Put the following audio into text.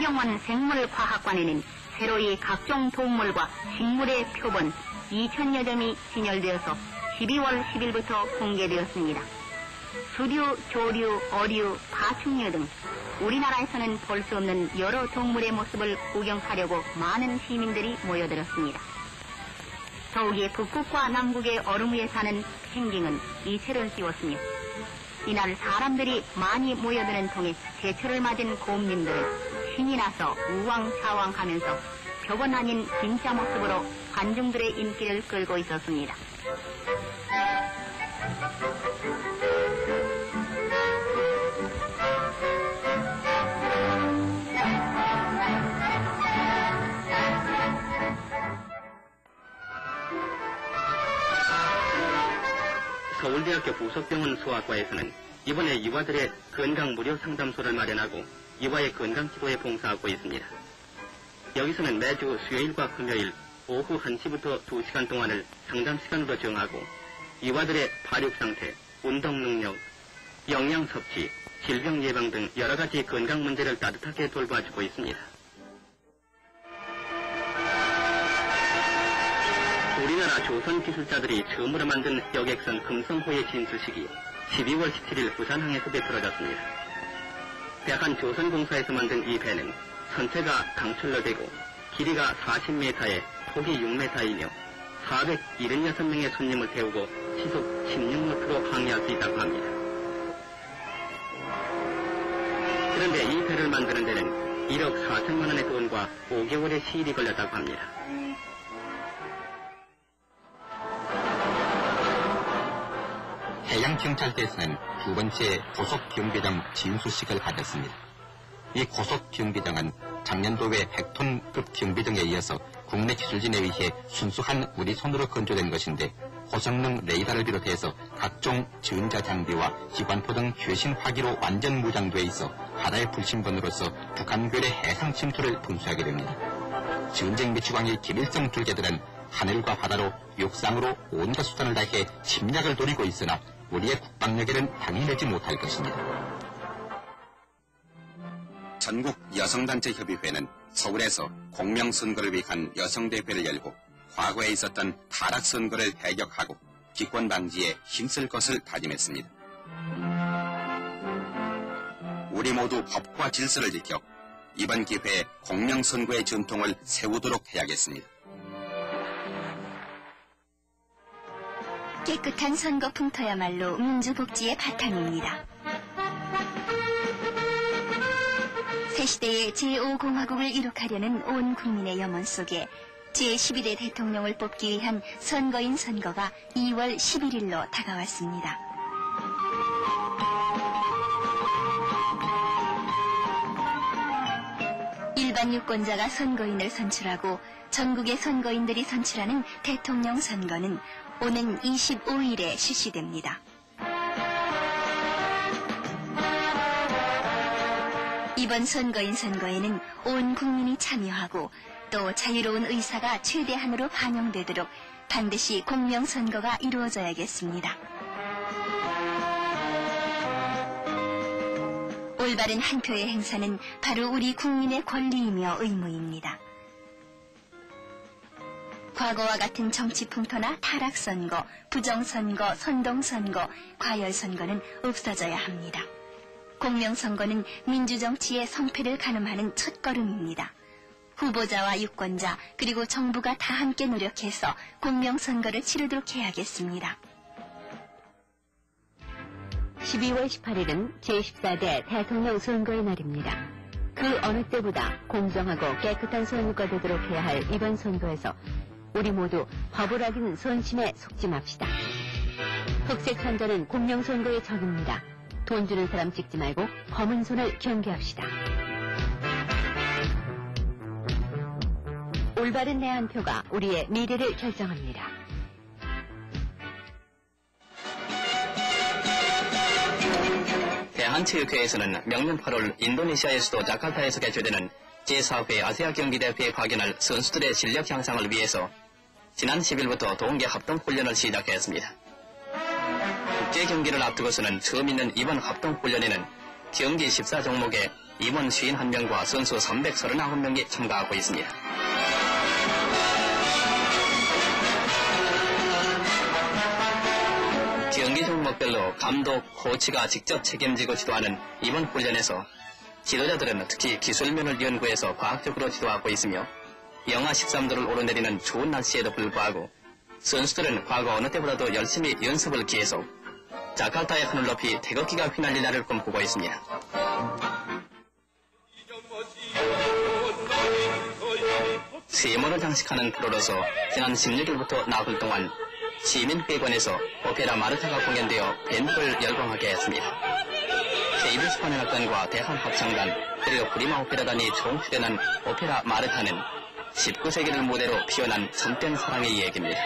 한병원 생물과학관에는 새로이 각종 동물과 식물의 표본 2천여 점이 진열되어서 12월 10일부터 공개되었습니다. 수류, 조류, 어류, 파충류 등 우리나라에서는 볼 수 없는 여러 동물의 모습을 구경하려고 많은 시민들이 모여들었습니다. 더욱이 북극과 남극의 얼음 위에 사는 펭귄은 이체를 띄웠으며 이날 사람들이 많이 모여드는 통에 제철을 맞은 곰님들은 신이 나서 우왕좌왕 하면서 벽은 아닌 진짜 모습으로 관중들의 인기를 끌고 있었습니다. 서울대학교 부속병원 소아과에서는 이번에 이화들의 건강 무료 상담소를 마련하고 이화의 건강지도에 봉사하고 있습니다. 여기서는 매주 수요일과 금요일 오후 1시부터 2시간 동안을 상담 시간으로 정하고 이화들의 발육 상태, 운동 능력, 영양 섭취, 질병 예방 등 여러 가지 건강 문제를 따뜻하게 돌봐주고 있습니다. 우리나라 조선 기술자들이 처음으로 만든 여객선 금성호의 진수식이 12월 17일 부산항에서 베풀어졌습니다. 대한 조선공사에서 만든 이 배는 선체가 강철로 되고 길이가 40m에 폭이 6m이며 476명의 손님을 태우고 시속 16노트로 항해할 수 있다고 합니다. 그런데 이 배를 만드는 데는 1억 4천만 원의 돈과 5개월의 시일이 걸렸다고 합니다. 해양경찰대에서는 두 번째 고속경비장 진수식을 가졌습니다. 이 고속경비장은 작년도에 100톤급 경비등에 이어서 국내 기술진에 의해 순수한 우리 손으로 건조된 것인데 고성능 레이더를 비롯해서 각종 전자 장비와 기관포 등 최신 화기로 완전 무장돼 있어 바다의 불신번으로서 북한군의 해상 침투를 분수하게 됩니다. 전쟁 미추광의 기밀성 줄개들은 하늘과 바다로 육상으로 온갖 수단을 다해 침략을 노리고 있으나 우리의 국방력에는 당해내지 못할 것입니다. 전국 여성단체 협의회는 서울에서 공명선거를 위한 여성대회를 열고 과거에 있었던 타락선거를 배격하고 기권 방지에 힘쓸 것을 다짐했습니다. 우리 모두 법과 질서를 지켜 이번 기회에 공명선거의 전통을 세우도록 해야겠습니다. 깨끗한 선거풍터야말로 민주복지의 바탕입니다. 새 시대의 제5공화국을 이룩하려는 온 국민의 염원 속에 제11대 대통령을 뽑기 위한 선거인 선거가 2월 11일로 다가왔습니다. 일반 유권자가 선거인을 선출하고 전국의 선거인들이 선출하는 대통령 선거는 오는 25일에 실시됩니다. 이번 선거인 선거에는 온 국민이 참여하고 또 자유로운 의사가 최대한으로 반영되도록 반드시 공명선거가 이루어져야겠습니다. 올바른 한 표의 행사는 바로 우리 국민의 권리이며 의무입니다. 과거와 같은 정치 풍토나 타락 선거, 부정 선거, 선동 선거, 과열 선거는 없어져야 합니다. 공명 선거는 민주 정치의 성패를 가늠하는 첫걸음입니다. 후보자와 유권자 그리고 정부가 다 함께 노력해서 공명 선거를 치르도록 해야겠습니다. 12월 18일은 제14대 대통령 선거의 날입니다. 그 어느 때보다 공정하고 깨끗한 선거가 되도록 해야 할 이번 선거에서 우리 모두 법을 어긴 선심에 속지 맙시다. 흑색 선전은 공명선거의 적입니다. 돈 주는 사람 찍지 말고 검은 손을 경계합시다. 올바른 내 한 표가 우리의 미래를 결정합니다. 대한체육회에서는 명년 8월 인도네시아의 수도 자카르타에서 개최되는 제4회 아시아 경기대회에 파견할 선수들의 실력 향상을 위해서 지난 10일부터 동계 합동 훈련을 시작했습니다. 국제 경기를 앞두고서는 처음 있는 이번 합동 훈련에는 경기 14종목에 임원 51명과 선수 339명이 참가하고 있습니다. 경기 종목별로 감독, 코치가 직접 책임지고 지도하는 이번 훈련에서 지도자들은 특히 기술면을 연구해서 과학적으로 지도하고 있으며 영하 13도를 오르내리는 추운 날씨에도 불구하고 선수들은 과거 어느 때보다도 열심히 연습을 기해서 자카르타의 하늘 높이 태극기가 휘날릴 날을 꿈꾸고 있습니다. 세모를 장식하는 프로로서 지난 16일부터 나흘 동안 시민회관에서 오페라 마르타가 공연되어 밴드를 열광하게 했습니다. KBS 관현악단과 대한합창단 그리고 프리마 오페라단이 총출연한 오페라 마르타는 19세기를 무대로 피어난 참된 사랑의 이야기입니다.